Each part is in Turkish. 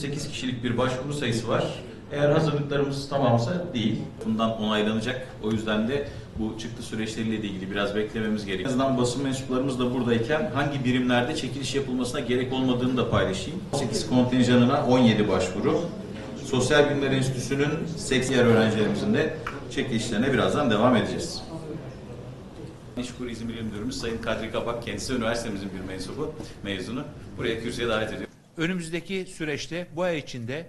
38 kişilik bir başvuru sayısı var. Eğer hazırlıklarımız tamamsa değil. Bundan onaylanacak. O yüzden de bu çıktı süreçleriyle ilgili biraz beklememiz gerekiyor. En azından basın mensuplarımız da buradayken hangi birimlerde çekiliş yapılmasına gerek olmadığını da paylaşayım. 8 kontenjanına 17 başvuru. Sosyal Bilimler Enstitüsü'nün 80 yer öğrencilerimizin de çekilişlerine birazdan devam edeceğiz. İşkur İzmir Bilim Müdürümüz Sayın Kadri Kapak, kendisi üniversitemizin bir mensubu, mezunu. Buraya kürsüye davet ediyorum. Önümüzdeki süreçte bu ay içinde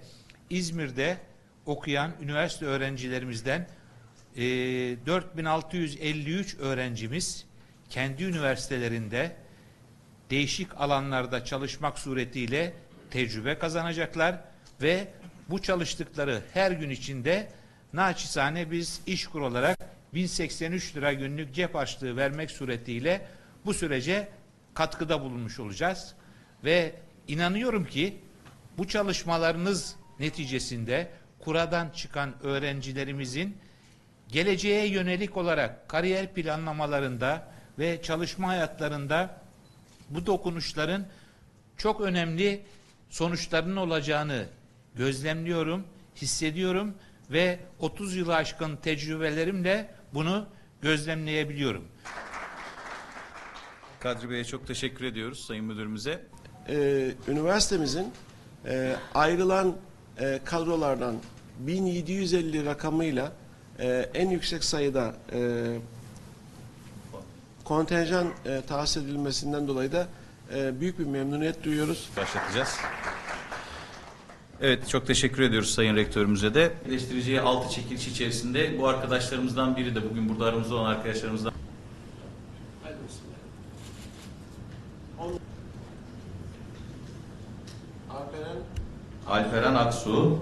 İzmir'de okuyan üniversite öğrencilerimizden e, 4653 öğrencimiz kendi üniversitelerinde değişik alanlarda çalışmak suretiyle tecrübe kazanacaklar ve bu çalıştıkları her gün içinde naçizane biz işkur olarak 1083 lira günlük cep açlığı vermek suretiyle bu sürece katkıda bulunmuş olacağız. Ve inanıyorum ki bu çalışmalarınız neticesinde kuradan çıkan öğrencilerimizin geleceğe yönelik olarak kariyer planlamalarında ve çalışma hayatlarında bu dokunuşların çok önemli sonuçlarının olacağını gözlemliyorum, hissediyorum ve 30 yılı aşkın tecrübelerimle bunu gözlemleyebiliyorum. Kadri Bey'e çok teşekkür ediyoruz Sayın Müdürümüze. Ee, üniversitemizin e, ayrılan e, kadrolardan 1750 rakamıyla e, en yüksek sayıda e, kontenjan e, tahsis edilmesinden dolayı da e, büyük bir memnuniyet duyuyoruz. Başlatacağız. Evet, çok teşekkür ediyoruz Sayın Rektörümüze de. Eleştiriciye altı çekiliş içerisinde bu arkadaşlarımızdan biri de bugün burada aramızda olan arkadaşlarımızdan Alperen Alperen Aksu.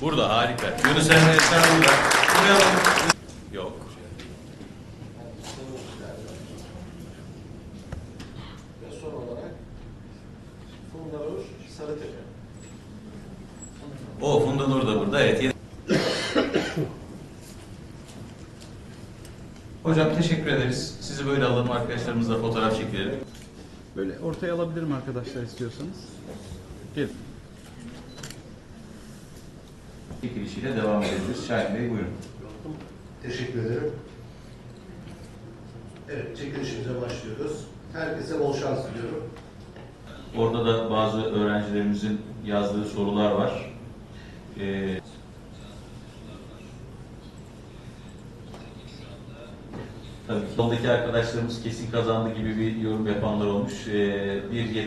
Burada harika. Yunus Emre sen burada. Buraya. Yok. ve son olarak Funda Nur Sarıtepe. O Funda Nur da burada. Evet. Hocam teşekkür ederiz. Sizi böyle alalım arkadaşlarımızla fotoğraf çekilelim. Böyle ortaya alabilirim arkadaşlar istiyorsanız. Gelin. Çekilişiyle devam edeceğiz. Şahin Bey buyurun. Teşekkür ederim. Evet, çekilişimize başlıyoruz. Herkese bol şans diliyorum. Orada da bazı öğrencilerimizin yazdığı sorular var. Ee, Tabii ki soldaki arkadaşlarımız kesin kazandı gibi bir yorum yapanlar olmuş. Ee, bir